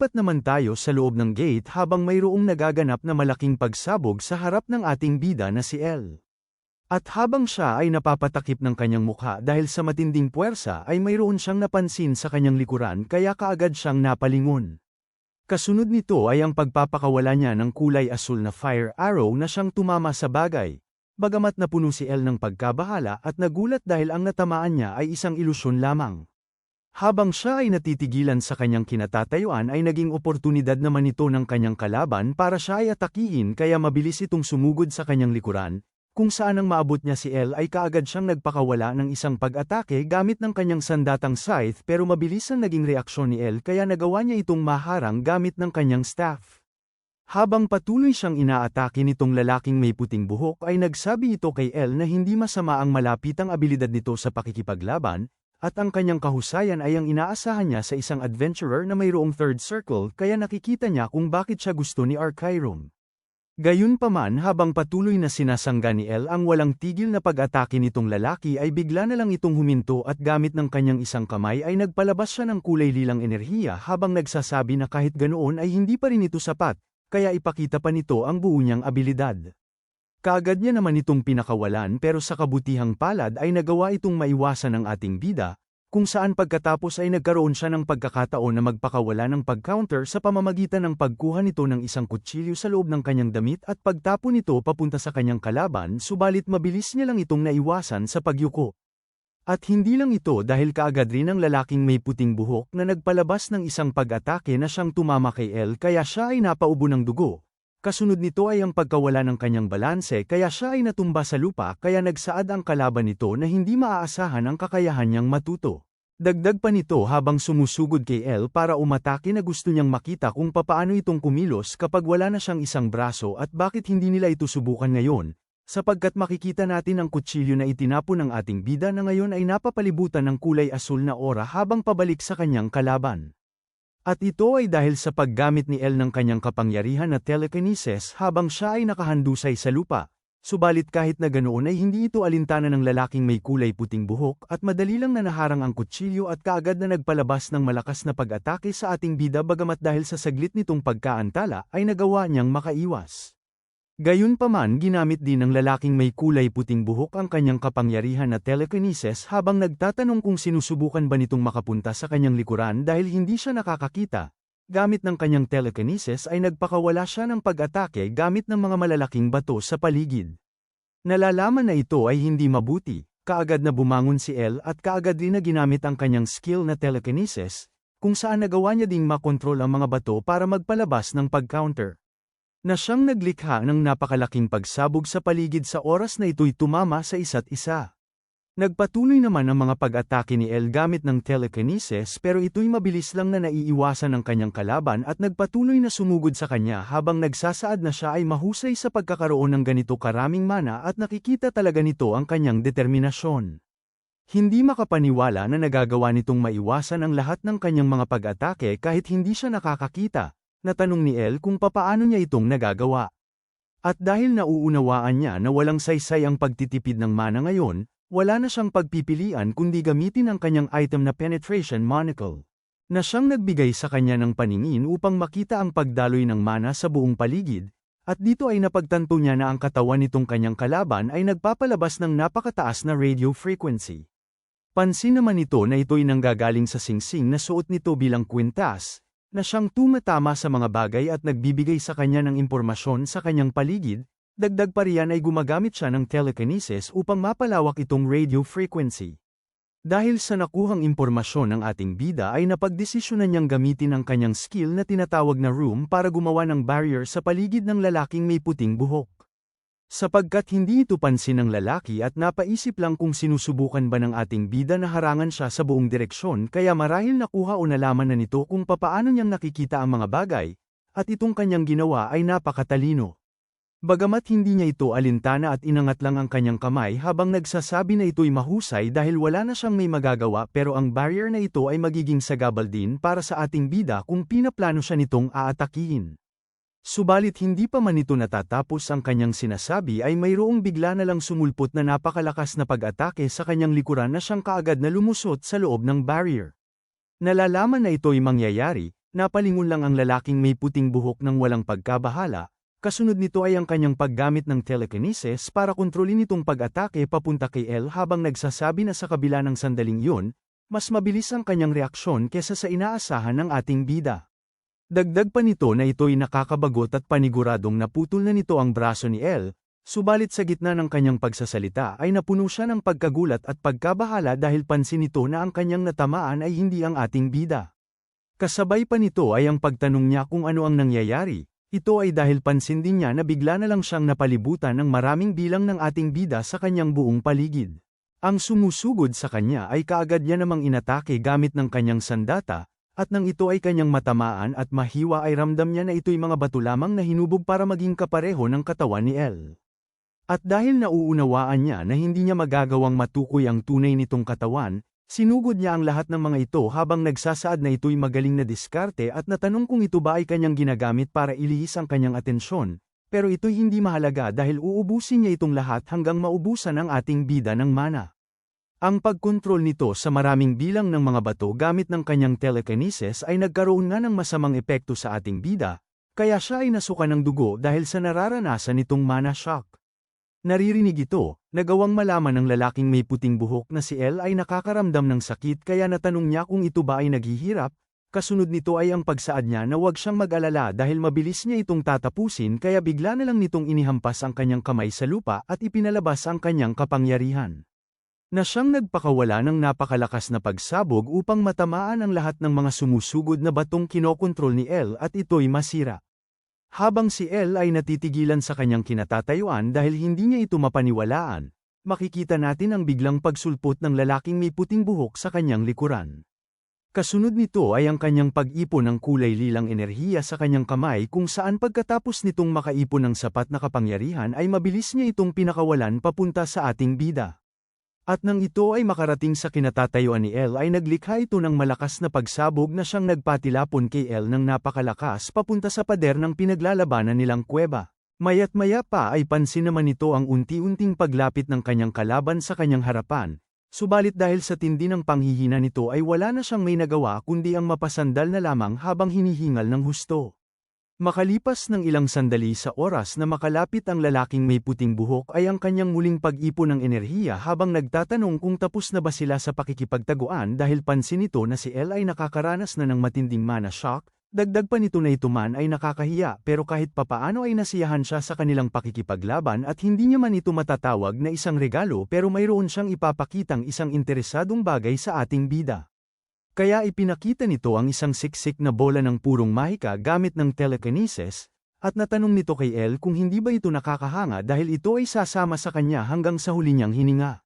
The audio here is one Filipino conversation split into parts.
Lumipat naman tayo sa loob ng gate habang mayroong nagaganap na malaking pagsabog sa harap ng ating bida na si El. At habang siya ay napapatakip ng kanyang mukha dahil sa matinding puwersa ay mayroon siyang napansin sa kanyang likuran kaya kaagad siyang napalingon. Kasunod nito ay ang pagpapakawala niya ng kulay asul na fire arrow na siyang tumama sa bagay. Bagamat napuno si El ng pagkabahala at nagulat dahil ang natamaan niya ay isang ilusyon lamang. Habang siya ay natitigilan sa kanyang kinatatayuan ay naging oportunidad naman ito ng kanyang kalaban para siya ay atakihin kaya mabilis itong sumugod sa kanyang likuran, kung saan ang maabot niya si El ay kaagad siyang nagpakawala ng isang pag-atake gamit ng kanyang sandatang scythe pero mabilis ang naging reaksyon ni El kaya nagawa niya itong maharang gamit ng kanyang staff. Habang patuloy siyang inaatake nitong lalaking may puting buhok ay nagsabi ito kay El na hindi masama ang malapitang abilidad nito sa pakikipaglaban, at ang kanyang kahusayan ay ang inaasahan niya sa isang adventurer na mayroong third circle kaya nakikita niya kung bakit siya gusto ni Archirum. Gayunpaman habang patuloy na sinasangga ni El ang walang tigil na pag-atake nitong lalaki ay bigla na lang itong huminto at gamit ng kanyang isang kamay ay nagpalabas siya ng kulay lilang enerhiya habang nagsasabi na kahit ganoon ay hindi pa rin ito sapat, kaya ipakita pa nito ang buo niyang abilidad. Kaagad niya naman itong pinakawalan pero sa kabutihang palad ay nagawa itong maiwasan ng ating bida, kung saan pagkatapos ay nagkaroon siya ng pagkakataon na magpakawala ng pag-counter sa pamamagitan ng pagkuha nito ng isang kutsilyo sa loob ng kanyang damit at pagtapon nito papunta sa kanyang kalaban subalit mabilis niya lang itong naiwasan sa pagyuko. At hindi lang ito dahil kaagad rin ang lalaking may puting buhok na nagpalabas ng isang pag-atake na siyang tumama kay El kaya siya ay napaubo ng dugo, Kasunod nito ay ang pagkawala ng kanyang balanse kaya siya ay natumba sa lupa kaya nagsaad ang kalaban nito na hindi maaasahan ang kakayahan niyang matuto. Dagdag pa nito habang sumusugod kay El para umatake na gusto niyang makita kung papaano itong kumilos kapag wala na siyang isang braso at bakit hindi nila ito subukan ngayon, sapagkat makikita natin ang kutsilyo na itinapon ng ating bida na ngayon ay napapalibutan ng kulay asul na ora habang pabalik sa kanyang kalaban. At ito ay dahil sa paggamit ni El ng kanyang kapangyarihan na telekinesis habang siya ay nakahandusay sa lupa. Subalit kahit na ganoon ay hindi ito alintana ng lalaking may kulay puting buhok at madali lang na naharang ang kutsilyo at kaagad na nagpalabas ng malakas na pag-atake sa ating bida bagamat dahil sa saglit nitong pagkaantala ay nagawa niyang makaiwas. Gayunpaman ginamit din ng lalaking may kulay puting buhok ang kanyang kapangyarihan na telekinesis habang nagtatanong kung sinusubukan ba nitong makapunta sa kanyang likuran dahil hindi siya nakakakita. Gamit ng kanyang telekinesis ay nagpakawala siya ng pag-atake gamit ng mga malalaking bato sa paligid. Nalalaman na ito ay hindi mabuti, kaagad na bumangon si El at kaagad din na ginamit ang kanyang skill na telekinesis, kung saan nagawa niya ding makontrol ang mga bato para magpalabas ng pag-counter na siyang naglikha ng napakalaking pagsabog sa paligid sa oras na ito'y tumama sa isa't isa. Nagpatuloy naman ang mga pag-atake ni El gamit ng telekinesis pero ito'y mabilis lang na naiiwasan ng kanyang kalaban at nagpatuloy na sumugod sa kanya habang nagsasaad na siya ay mahusay sa pagkakaroon ng ganito karaming mana at nakikita talaga nito ang kanyang determinasyon. Hindi makapaniwala na nagagawa nitong maiwasan ang lahat ng kanyang mga pag-atake kahit hindi siya nakakakita, Natanong ni El kung papaano niya itong nagagawa. At dahil nauunawaan niya na walang saysay ang pagtitipid ng mana ngayon, wala na siyang pagpipilian kundi gamitin ang kanyang item na penetration monocle. Na siyang nagbigay sa kanya ng paningin upang makita ang pagdaloy ng mana sa buong paligid, at dito ay napagtanto niya na ang katawan nitong kanyang kalaban ay nagpapalabas ng napakataas na radio frequency. Pansin naman ito na ito'y nanggagaling sa singsing na suot nito bilang kwintas, na siyang tumatama sa mga bagay at nagbibigay sa kanya ng impormasyon sa kanyang paligid, dagdag pa riyan ay gumagamit siya ng telekinesis upang mapalawak itong radio frequency. Dahil sa nakuhang impormasyon ng ating bida ay napagdesisyonan niyang gamitin ang kanyang skill na tinatawag na room para gumawa ng barrier sa paligid ng lalaking may puting buhok. Sapagkat hindi ito pansin ng lalaki at napaisip lang kung sinusubukan ba ng ating bida na harangan siya sa buong direksyon kaya marahil nakuha o nalaman na nito kung papaano niyang nakikita ang mga bagay, at itong kanyang ginawa ay napakatalino. Bagamat hindi niya ito alintana at inangat lang ang kanyang kamay habang nagsasabi na ito'y mahusay dahil wala na siyang may magagawa pero ang barrier na ito ay magiging sagabal din para sa ating bida kung pinaplano siya nitong aatakihin. Subalit hindi pa man ito natatapos ang kanyang sinasabi ay mayroong bigla na lang sumulpot na napakalakas na pag-atake sa kanyang likuran na siyang kaagad na lumusot sa loob ng barrier. Nalalaman na ito'y mangyayari, napalingon lang ang lalaking may puting buhok ng walang pagkabahala, kasunod nito ay ang kanyang paggamit ng telekinesis para kontrolin itong pag-atake papunta kay El habang nagsasabi na sa kabila ng sandaling yun, mas mabilis ang kanyang reaksyon kesa sa inaasahan ng ating bida. Dagdag pa nito na ito'y nakakabagot at paniguradong naputol na nito ang braso ni El, subalit sa gitna ng kanyang pagsasalita ay napuno siya ng pagkagulat at pagkabahala dahil pansin nito na ang kanyang natamaan ay hindi ang ating bida. Kasabay pa nito ay ang pagtanong niya kung ano ang nangyayari, ito ay dahil pansin din niya na bigla na lang siyang napalibutan ng maraming bilang ng ating bida sa kanyang buong paligid. Ang sumusugod sa kanya ay kaagad niya namang inatake gamit ng kanyang sandata, at nang ito ay kanyang matamaan at mahiwa ay ramdam niya na ito'y mga bato lamang na hinubog para maging kapareho ng katawan ni El. At dahil nauunawaan niya na hindi niya magagawang matukoy ang tunay nitong katawan, sinugod niya ang lahat ng mga ito habang nagsasaad na ito'y magaling na diskarte at natanong kung ito ba ay kanyang ginagamit para ilihis ang kanyang atensyon, pero ito'y hindi mahalaga dahil uubusin niya itong lahat hanggang maubusan ang ating bida ng mana. Ang pagkontrol nito sa maraming bilang ng mga bato gamit ng kanyang telekinesis ay nagkaroon nga ng masamang epekto sa ating bida, kaya siya ay nasuka ng dugo dahil sa nararanasan nitong mana shock. Naririnig ito, nagawang malaman ng lalaking may puting buhok na si El ay nakakaramdam ng sakit kaya natanong niya kung ito ba ay naghihirap, Kasunod nito ay ang pagsaad niya na huwag siyang mag-alala dahil mabilis niya itong tatapusin kaya bigla na lang nitong inihampas ang kanyang kamay sa lupa at ipinalabas ang kanyang kapangyarihan. Na siyang nagpakawala ng napakalakas na pagsabog upang matamaan ang lahat ng mga sumusugod na batong kinokontrol ni El at ito'y masira. Habang si El ay natitigilan sa kanyang kinatatayuan dahil hindi niya ito mapaniwalaan, makikita natin ang biglang pagsulpot ng lalaking may puting buhok sa kanyang likuran. Kasunod nito ay ang kanyang pag-ipon ng kulay lilang enerhiya sa kanyang kamay kung saan pagkatapos nitong makaipon ng sapat na kapangyarihan ay mabilis niya itong pinakawalan papunta sa ating bida. At nang ito ay makarating sa kinatatayuan ni El ay naglikha ito ng malakas na pagsabog na siyang nagpatilapon kay El ng napakalakas papunta sa pader ng pinaglalabanan nilang kuweba. Mayat maya pa ay pansin naman nito ang unti-unting paglapit ng kanyang kalaban sa kanyang harapan, Subalit dahil sa tindi ng panghihina nito ay wala na siyang may nagawa kundi ang mapasandal na lamang habang hinihingal ng husto. Makalipas ng ilang sandali sa oras na makalapit ang lalaking may puting buhok ay ang kanyang muling pag-ipon ng enerhiya habang nagtatanong kung tapos na ba sila sa pakikipagtaguan dahil pansin nito na si El ay nakakaranas na ng matinding mana shock, Dagdag pa nito na ito ay nakakahiya pero kahit papaano ay nasiyahan siya sa kanilang pakikipaglaban at hindi niya man ito matatawag na isang regalo pero mayroon siyang ipapakitang isang interesadong bagay sa ating bida. Kaya ipinakita nito ang isang siksik na bola ng purong mahika gamit ng telekinesis, at natanong nito kay El kung hindi ba ito nakakahanga dahil ito ay sasama sa kanya hanggang sa huli niyang hininga.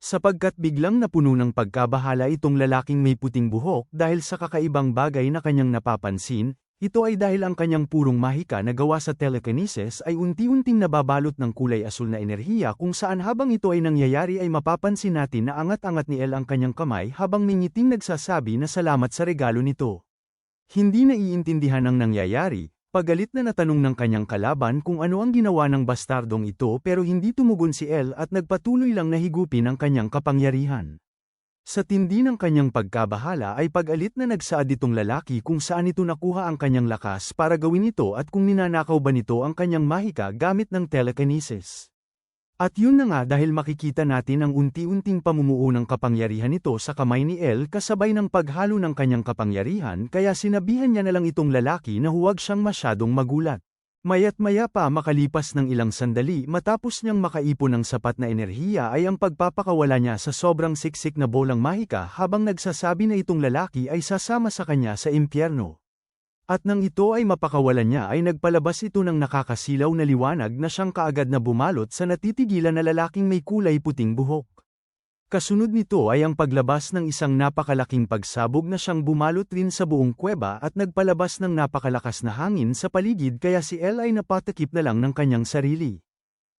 Sapagkat biglang napuno ng pagkabahala itong lalaking may puting buhok dahil sa kakaibang bagay na kanyang napapansin, ito ay dahil ang kanyang purong mahika na gawa sa telekinesis ay unti-unting nababalot ng kulay asul na enerhiya kung saan habang ito ay nangyayari ay mapapansin natin na angat-angat ni El ang kanyang kamay habang mingiting nagsasabi na salamat sa regalo nito. Hindi naiintindihan ang nangyayari, Pagalit na natanong ng kanyang kalaban kung ano ang ginawa ng bastardong ito pero hindi tumugon si El at nagpatuloy lang na higupin ang kanyang kapangyarihan. Sa tindi ng kanyang pagkabahala ay pagalit na nagsaad itong lalaki kung saan ito nakuha ang kanyang lakas para gawin ito at kung ninanakaw ba nito ang kanyang mahika gamit ng telekinesis. At yun na nga dahil makikita natin ang unti-unting pamumuo ng kapangyarihan nito sa kamay ni El kasabay ng paghalo ng kanyang kapangyarihan kaya sinabihan niya na lang itong lalaki na huwag siyang masyadong magulat. Mayat maya pa makalipas ng ilang sandali matapos niyang makaipon ng sapat na enerhiya ay ang pagpapakawala niya sa sobrang siksik na bolang mahika habang nagsasabi na itong lalaki ay sasama sa kanya sa impyerno. At nang ito ay mapakawalan niya ay nagpalabas ito ng nakakasilaw na liwanag na siyang kaagad na bumalot sa natitigilan na lalaking may kulay puting buhok. Kasunod nito ay ang paglabas ng isang napakalaking pagsabog na siyang bumalot rin sa buong kuweba at nagpalabas ng napakalakas na hangin sa paligid kaya si El ay napatakip na lang ng kanyang sarili.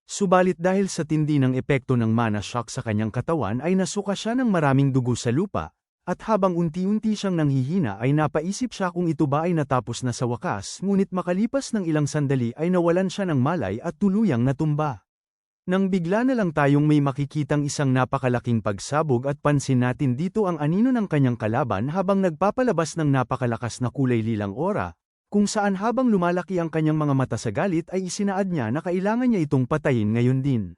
Subalit dahil sa tindi ng epekto ng mana shock sa kanyang katawan ay nasuka siya ng maraming dugo sa lupa, at habang unti-unti siyang nanghihina ay napaisip siya kung ito ba ay natapos na sa wakas ngunit makalipas ng ilang sandali ay nawalan siya ng malay at tuluyang natumba. Nang bigla na lang tayong may makikitang isang napakalaking pagsabog at pansin natin dito ang anino ng kanyang kalaban habang nagpapalabas ng napakalakas na kulay lilang aura, kung saan habang lumalaki ang kanyang mga mata sa galit ay isinaad niya na kailangan niya itong patayin ngayon din.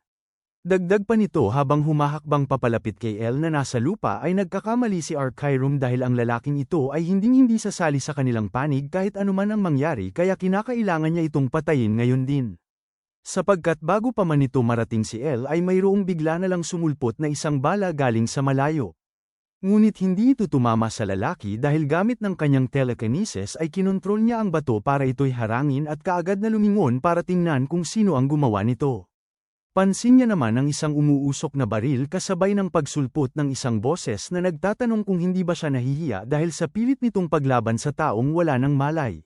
Dagdag pa nito habang humahakbang papalapit kay El na nasa lupa ay nagkakamali si Archirum dahil ang lalaking ito ay hinding-hindi sasali sa kanilang panig kahit anuman ang mangyari kaya kinakailangan niya itong patayin ngayon din. Sapagkat bago pa man ito marating si El ay mayroong bigla na lang sumulpot na isang bala galing sa malayo. Ngunit hindi ito tumama sa lalaki dahil gamit ng kanyang telekinesis ay kinontrol niya ang bato para ito'y harangin at kaagad na lumingon para tingnan kung sino ang gumawa nito. Pansin niya naman ang isang umuusok na baril kasabay ng pagsulpot ng isang boses na nagtatanong kung hindi ba siya nahihiya dahil sa pilit nitong paglaban sa taong wala ng malay.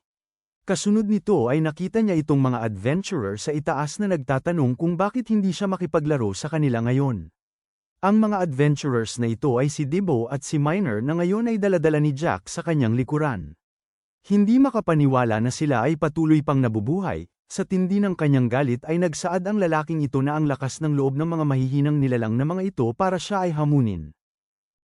Kasunod nito ay nakita niya itong mga adventurer sa itaas na nagtatanong kung bakit hindi siya makipaglaro sa kanila ngayon. Ang mga adventurers na ito ay si Debo at si Miner na ngayon ay daladala ni Jack sa kanyang likuran. Hindi makapaniwala na sila ay patuloy pang nabubuhay, sa tindi ng kanyang galit ay nagsaad ang lalaking ito na ang lakas ng loob ng mga mahihinang nilalang na mga ito para siya ay hamunin.